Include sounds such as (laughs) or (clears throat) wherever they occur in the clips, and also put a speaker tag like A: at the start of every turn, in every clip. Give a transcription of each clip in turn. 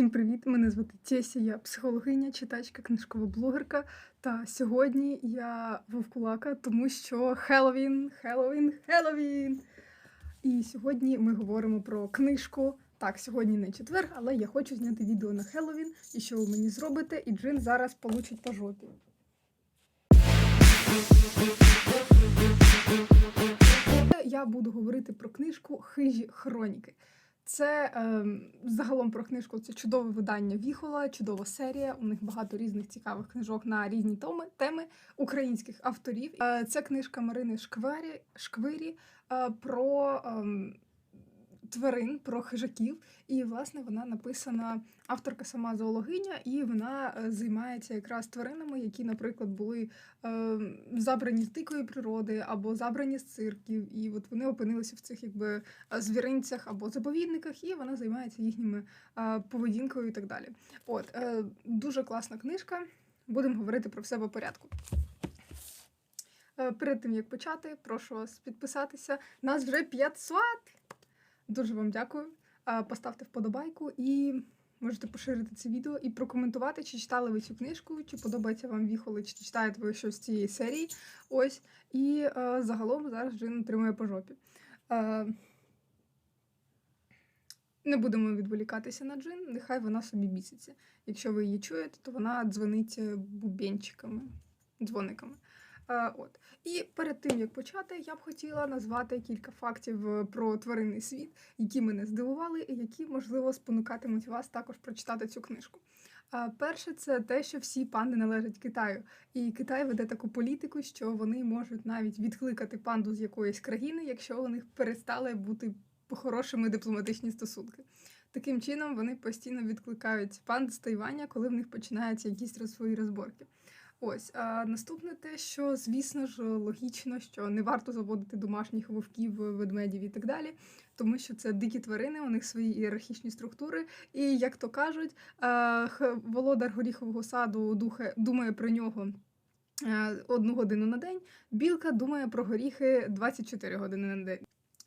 A: Всім привіт! Мене звати Тєся, я психологиня, читачка, книжкова блогерка. Та сьогодні я вовкулака, тому що Хеллоуін, Хеллоуін, Хеллоуін! І сьогодні ми говоримо про книжку. Так, сьогодні не четвер, але я хочу зняти відео на Хеллоуін. І що ви мені зробите? І Джин зараз получить по жопі. Я буду говорити про книжку Хижі хроніки. Це е, загалом про книжку це чудове видання Віхола, чудова серія. У них багато різних цікавих книжок на різні томи, теми українських авторів. Е, це книжка Марини Шквері, Шквирі е, про ем, тварин, про хижаків. І, власне, вона написана авторка сама зоологиня, і вона е, займається якраз тваринами, які, наприклад, були е, забрані з дикої природи або забрані з цирків. І от вони опинилися в цих якби звіринцях або заповідниках, і вона займається їхніми е, поведінкою і так далі. От е, дуже класна книжка. Будемо говорити про все по порядку. Е, Перед тим як почати, прошу вас підписатися. Нас вже 500! Дуже вам дякую. Поставте вподобайку і можете поширити це відео і прокоментувати, чи читали ви цю книжку, чи подобається вам віхоли, чи читаєте ви щось з цієї серії. Ось. І е, загалом зараз Джин отримує по жопі. Е, не будемо відволікатися на Джин, нехай вона собі біситься. Якщо ви її чуєте, то вона дзвонить е, бубенчиками, дзвониками. Е, От. І перед тим як почати, я б хотіла назвати кілька фактів е, про тваринний світ, які мене здивували, і які, можливо, спонукатимуть вас також прочитати цю книжку. Е, Перше, це те, що всі панди належать Китаю, і Китай веде таку політику, що вони можуть навіть відкликати панду з якоїсь країни, якщо у них перестали бути хорошими дипломатичні стосунки. Таким чином, вони постійно відкликають панд з Тайваня, коли в них починаються якісь свої розборки. Ось а наступне те, що звісно ж логічно, що не варто заводити домашніх вовків, ведмедів і так далі, тому що це дикі тварини, у них свої ієрархічні структури. І як то кажуть, е, володар горіхового саду духе- думає про нього. е, Одну годину на день, білка думає про горіхи 24 години на день.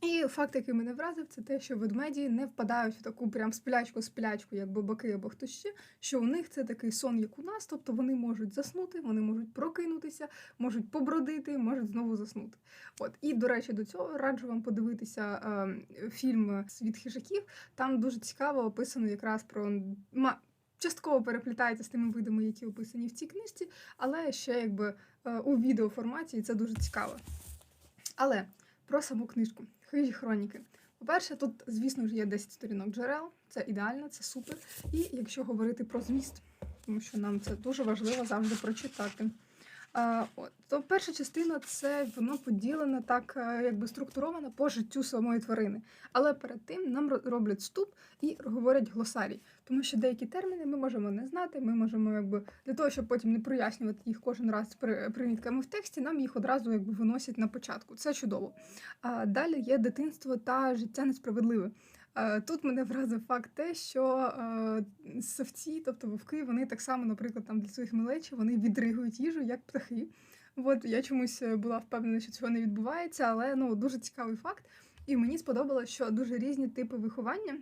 A: І факт, який мене вразив, це те, що ведмеді не впадають в таку прям сплячку-сплячку, як бабаки або хтось ще, що у них це такий сон, як у нас, тобто вони можуть заснути, вони можуть прокинутися, можуть побродити, можуть знову заснути. От і до речі, до цього раджу вам подивитися е, фільм Світ хижаків. Там дуже цікаво описано якраз про ма. Частково переплітається з тими видами, які описані в цій книжці, але ще якби е, у відеоформаті і це дуже цікаво. Але про саму книжку Хижі хроніки. По-перше, тут, звісно ж, є 10 сторінок джерел, це ідеально, це супер. І якщо говорити про зміст, тому що нам це дуже важливо завжди прочитати. То перша частина це воно поділено так, е, якби структуровано по життю самої тварини. Але перед тим нам роблять вступ і говорять глосарій, тому що деякі терміни ми можемо не знати. Ми можемо, якби для того, щоб потім не прояснювати їх кожен раз при примітками в тексті, нам їх одразу якби виносять на початку. Це чудово. А далі є дитинство та життя несправедливе. Е, Тут мене вразив факт те, що совці, тобто вовки, вони так само, наприклад, там для своїх малечів вони відригують їжу як птахи. От я чомусь е, була впевнена, що цього не відбувається, але ну дуже цікавий факт. І мені сподобалось, що дуже різні типи виховання.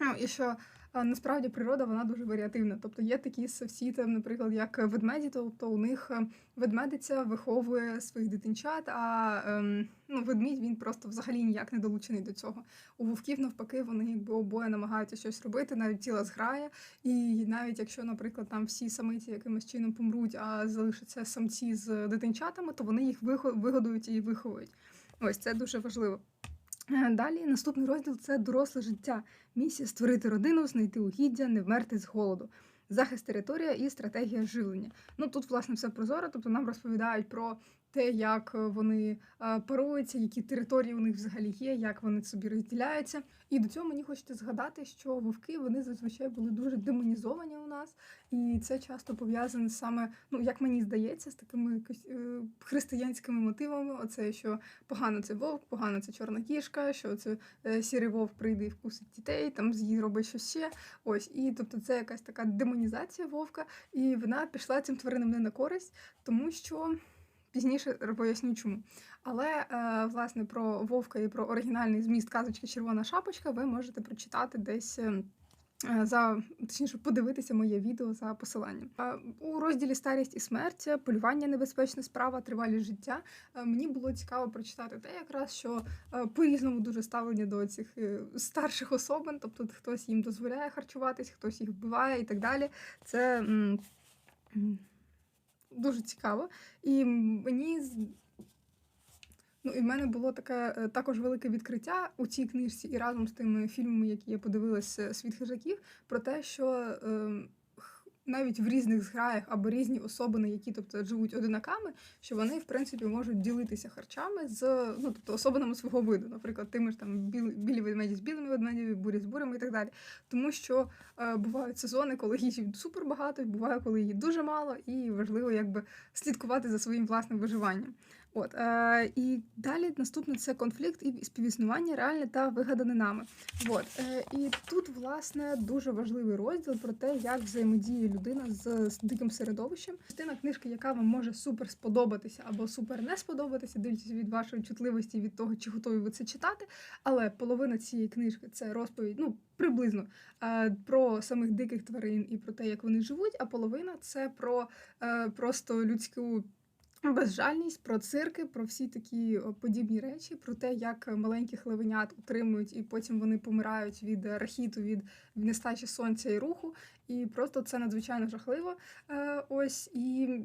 A: Ну, і що насправді природа вона дуже варіативна. Тобто є такі савці, там, наприклад, як ведмеді, тобто у них е, ведмедиця виховує своїх дитинчат, а ем, ну, ведмідь він просто взагалі ніяк не долучений до цього. У вовків, навпаки, вони якби обоє намагаються щось робити, навіть ціла зграя. І навіть якщо, наприклад, там всі самиці якимось чином помруть, а залишаться самці з дитинчатами, то вони їх вигодують і виховують. Ось це дуже важливо. Далі наступний розділ це доросле життя. Місія створити родину, знайти угіддя, не вмерти з голоду. Захист територія і стратегія живлення. Ну тут, власне, все прозоро, тобто нам розповідають про те, як е, вони е, паруються, які території у них взагалі є, як вони собі розділяються. І до цього мені хочеться згадати, що вовки вони зазвичай були дуже демонізовані у нас, і це часто пов'язане саме, ну як мені здається, з такими е, християнськими мотивами. Оце що погано це вовк, погано це чорна кішка, що це сірий вовк прийде і вкусить дітей, там з'їсть робить щось ще. Ось, і тобто це якась така демонізація вовка, і вона пішла цим тваринам не на користь, тому що. Пізніше поясню чому. Але е, власне про вовка і про оригінальний зміст казочки Червона шапочка ви можете прочитати десь е, е, за точніше подивитися моє відео за посиланням. У розділі Старість і смерть, полювання небезпечна справа, тривалість життя. е, Мені було цікаво прочитати те, якраз що е, по-різному дуже ставлення до цих е, старших особин, тобто хтось їм дозволяє харчуватись, хтось їх вбиває і так далі. Це дуже цікаво. І мені Ну, і в мене було таке е, також велике відкриття у цій книжці, і разом з тими фільмами, які я подивилася Світ хижаків, про те, що е, навіть в різних зграях або різні особини, які тобто живуть одинаками, що вони в принципі можуть ділитися харчами з ну, тобто особинами свого виду, наприклад, тими ж там біл, білі ведмеді з білими ведмедями, бурі з бурями і так далі. Тому що е, бувають сезони, коли їжі супер багато, буває, коли її дуже мало, і важливо якби слідкувати за своїм власним виживанням. От е, і далі наступне це конфлікт і співіснування реальне та вигадане нами. От е, і тут, власне, дуже важливий розділ про те, як взаємодіє людина з, з диким середовищем. Частина книжки, яка вам може супер сподобатися або супер не сподобатися, дивлячись від вашої чутливості, від того, чи готові ви це читати. Але половина цієї книжки це розповідь, ну приблизно е, про самих диких тварин і про те, як вони живуть. А половина це про е, просто людську безжальність, про цирки, про всі такі подібні речі, про те, як маленьких левенят утримують, і потім вони помирають від рахіту, від нестачі сонця і руху. І просто це надзвичайно жахливо. Е, ось і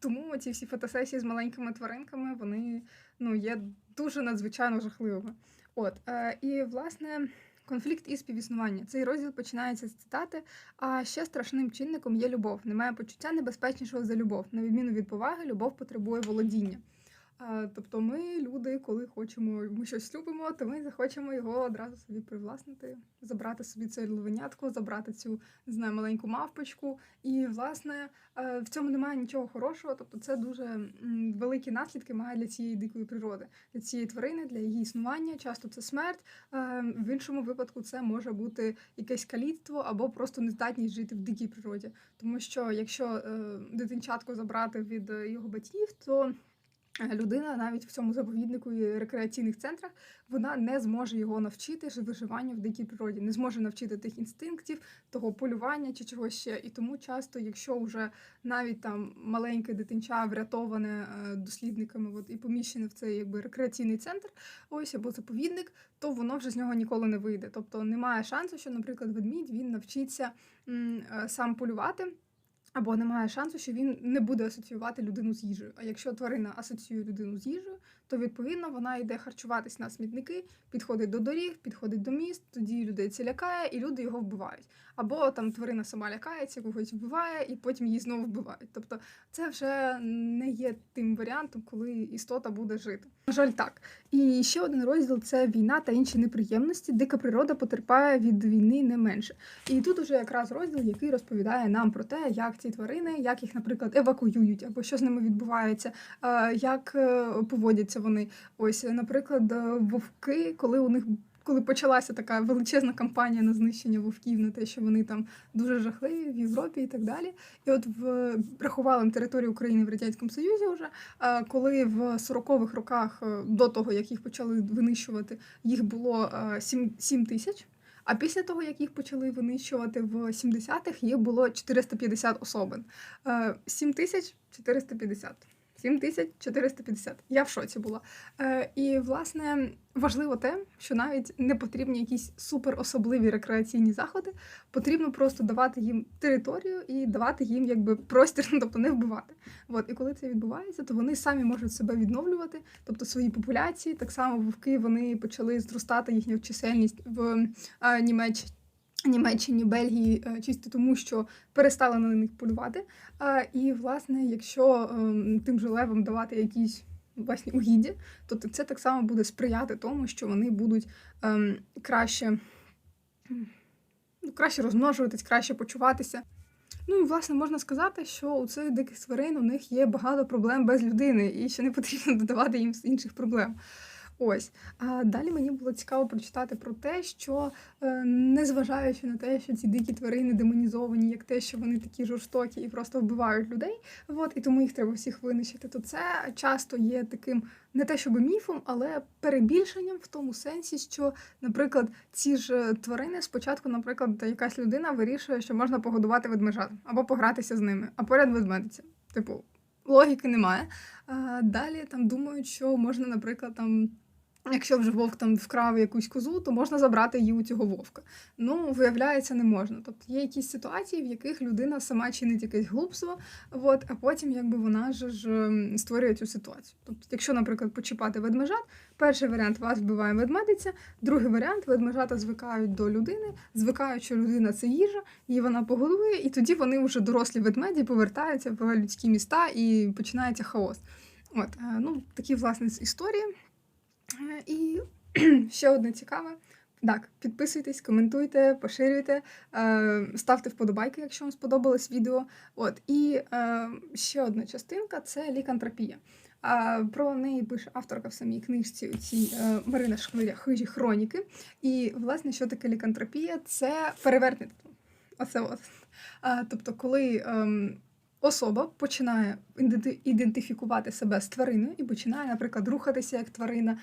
A: тому ці всі фотосесії з маленькими тваринками вони ну, є дуже надзвичайно жахливими. От е, і власне. Конфлікт і співіснування. Цей розділ починається з цитати. А ще страшним чинником є любов. Немає почуття небезпечнішого за любов. На відміну від поваги, любов потребує володіння. А, тобто, ми, люди, коли хочемо, ми щось любимо, то ми захочемо його одразу собі привласнити, забрати собі це левенятко, забрати цю не знаю, маленьку мавпочку. І, власне, е, в цьому немає нічого хорошого. Тобто, це дуже великі наслідки має для цієї дикої природи, для цієї тварини, для її існування. Часто це смерть. Е, В іншому випадку це може бути якесь каліцтво або просто нездатність жити в дикій природі. Тому що якщо е, дитинчатко забрати від е, його батьків, то е, людина навіть в цьому заповіднику і рекреаційних центрах вона не зможе його навчити виживанню в дикій природі, не зможе навчити тих інстинктів, того полювання чи чогось ще. І тому часто, якщо вже навіть там маленьке дитинча врятоване е, дослідниками, от і поміщене в цей якби рекреаційний центр, ось або заповідник, то воно вже з нього ніколи не вийде. Тобто немає шансу, що, наприклад, ведмідь він навчиться м, е, сам полювати. Або немає шансу, що він не буде асоціювати людину з їжею. А якщо тварина асоціює людину з їжею, то відповідно вона йде харчуватись на смітники, підходить до доріг, підходить до міст, тоді людей це лякає, і люди його вбивають. Або там тварина сама лякається, когось вбиває, і потім її знову вбивають. Тобто це вже не є тим варіантом, коли істота буде жити. На жаль, так. І ще один розділ це війна та інші неприємності. Дика природа потерпає від війни не менше. І тут уже якраз розділ, який розповідає нам про те, як ці тварини, як їх, наприклад, евакуюють, або що з ними відбувається, е, як е, поводяться вони. Ось, наприклад, е, вовки, коли у них. Коли почалася така величезна кампанія на знищення вовків, на те, що вони там дуже жахливі в Європі і так далі. І от в рахували на території України в Радянському Союзі вже, е, коли в 40-х роках е, до того, як їх почали винищувати, їх було е, 7, 7 тисяч. А після того, як їх почали винищувати в 70-х, їх було 450 особин. Е, 7450. 7450. Я в шоці була. Е, і, власне, важливо те, що навіть не потрібні якісь суперособливі рекреаційні заходи, потрібно просто давати їм територію і давати їм якби простір, (laughs) тобто не вбивати. От, і коли це відбувається, то вони самі можуть себе відновлювати, тобто свої популяції. Так само вовки вони почали зростати їхня чисельність в е, Німеччині. Німеччині, Бельгії, е, чисто тому, що перестали на них полювати. І, власне, якщо ем, тим же левам давати якісь власні угіддя, то це так само буде сприяти тому, що вони будуть ем, краще, ну, краще розмножуватись, краще почуватися. Ну і власне можна сказати, що у цих диких тварин у них є багато проблем без людини, і що не потрібно (laughs) додавати їм інших проблем. Ось. А далі мені було цікаво прочитати про те, що е, незважаючи на те, що ці дикі тварини демонізовані, як те, що вони такі жорстокі і просто вбивають людей, от, і тому їх треба всіх винищити, то це часто є таким не те, щоб міфом, але перебільшенням в тому сенсі, що, наприклад, ці ж е, тварини спочатку, наприклад, якась людина вирішує, що можна погодувати ведмежат або погратися з ними, а поряд ведмедиця. Типу, логіки немає. А, далі там думають, що можна, наприклад, там. Якщо вже вовк там вкрав якусь козу, то можна забрати її у цього вовка. Ну, виявляється, не можна. Тобто є якісь ситуації, в яких людина сама чинить якесь глупство, от, а потім якби вона ж, ж створює цю ситуацію. Тобто, якщо, наприклад, почіпати ведмежат, перший варіант вас вбиває ведмедиця, другий варіант ведмежата звикають до людини, звикають, що людина це їжа, її вона погодує, і тоді вони вже дорослі ведмеді повертаються в людські міста і починається хаос. От, е, ну, такі власне історії. Е, І (clears throat) ще одне цікаве. Так, підписуйтесь, коментуйте, поширюйте, е, ставте вподобайки, якщо вам сподобалось відео. От і е, ще одна частинка це лікантропія. А про неї пише авторка в самій книжці цій е, Марина Шквиря Хижі хроніки. І власне, що таке лікантропія? Це перевертництво. Оце от. А, тобто, коли ем, особа починає ідентифікувати себе з твариною і починає, наприклад, рухатися як тварина,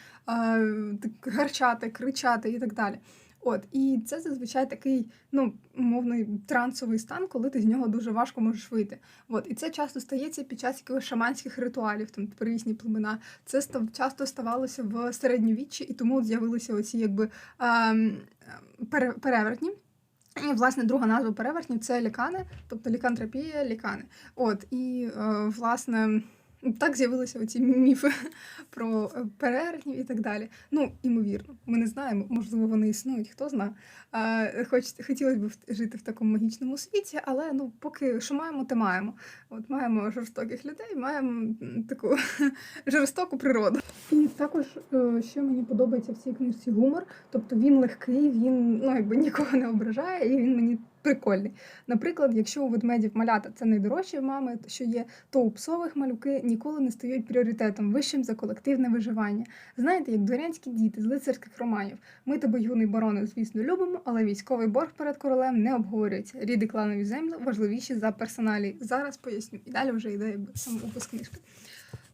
A: гарчати, кричати і так далі. От, і це зазвичай такий, ну, умовний трансовий стан, коли ти з нього дуже важко можеш вийти. От, і це часто стається під час якихось шаманських ритуалів, там про різні племена. Це часто ставалося в середньовіччі, і тому з'явилися оці якби ем, перевертні. І, власне, друга назва перевертнів це лікани, тобто лікантропія, лікани. От, і, е, власне, так з'явилися оці міфи (laughs) про е, і так далі. Ну, імовірно, ми не знаємо, можливо, вони існують, хто знає. Е, Хоч хотілося б жити в такому магічному світі, але ну, поки що маємо, те маємо. От маємо жорстоких людей, маємо таку (laughs) жорстоку природу. І також е, ще мені подобається в цій книжці гумор. Тобто він легкий, він ну, якби нікого не ображає, і він мені прикольний. Наприклад, якщо у ведмедів малята це найдорожчі мами, що є, то у псових малюки ніколи не стають пріоритетом вищим за колективне виживання. Знаєте, як дворянські діти з лицарських романів. Ми тебе, юний бароне, звісно, любимо, але військовий борг перед королем не обговорюється. Ріди кланові землі важливіші за персоналі. Зараз поясню. І далі вже йде якби, сам опис книжки.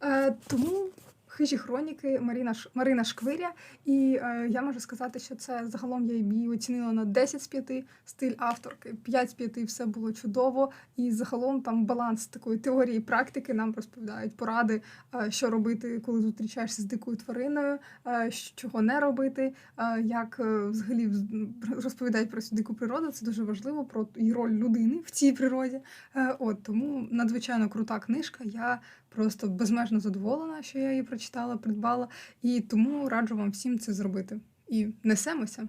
A: Е, тому хижі хроніки Марина, Ш- Марина Шквиря. І е, я можу сказати, що це загалом я її оцінила на 10 з 5 стиль авторки. 5 з 5 все було чудово. І загалом там баланс такої теорії і практики нам розповідають поради, е, що робити, коли зустрічаєшся з дикою твариною, е, чого не робити, е, як е, взагалі вз- розповідають про цю дику природу. Це дуже важливо про і роль людини в цій природі. Е, От тому надзвичайно крута книжка. Я просто безмежно задоволена, що я її прочитала, придбала, і тому раджу вам всім це зробити. І несемося.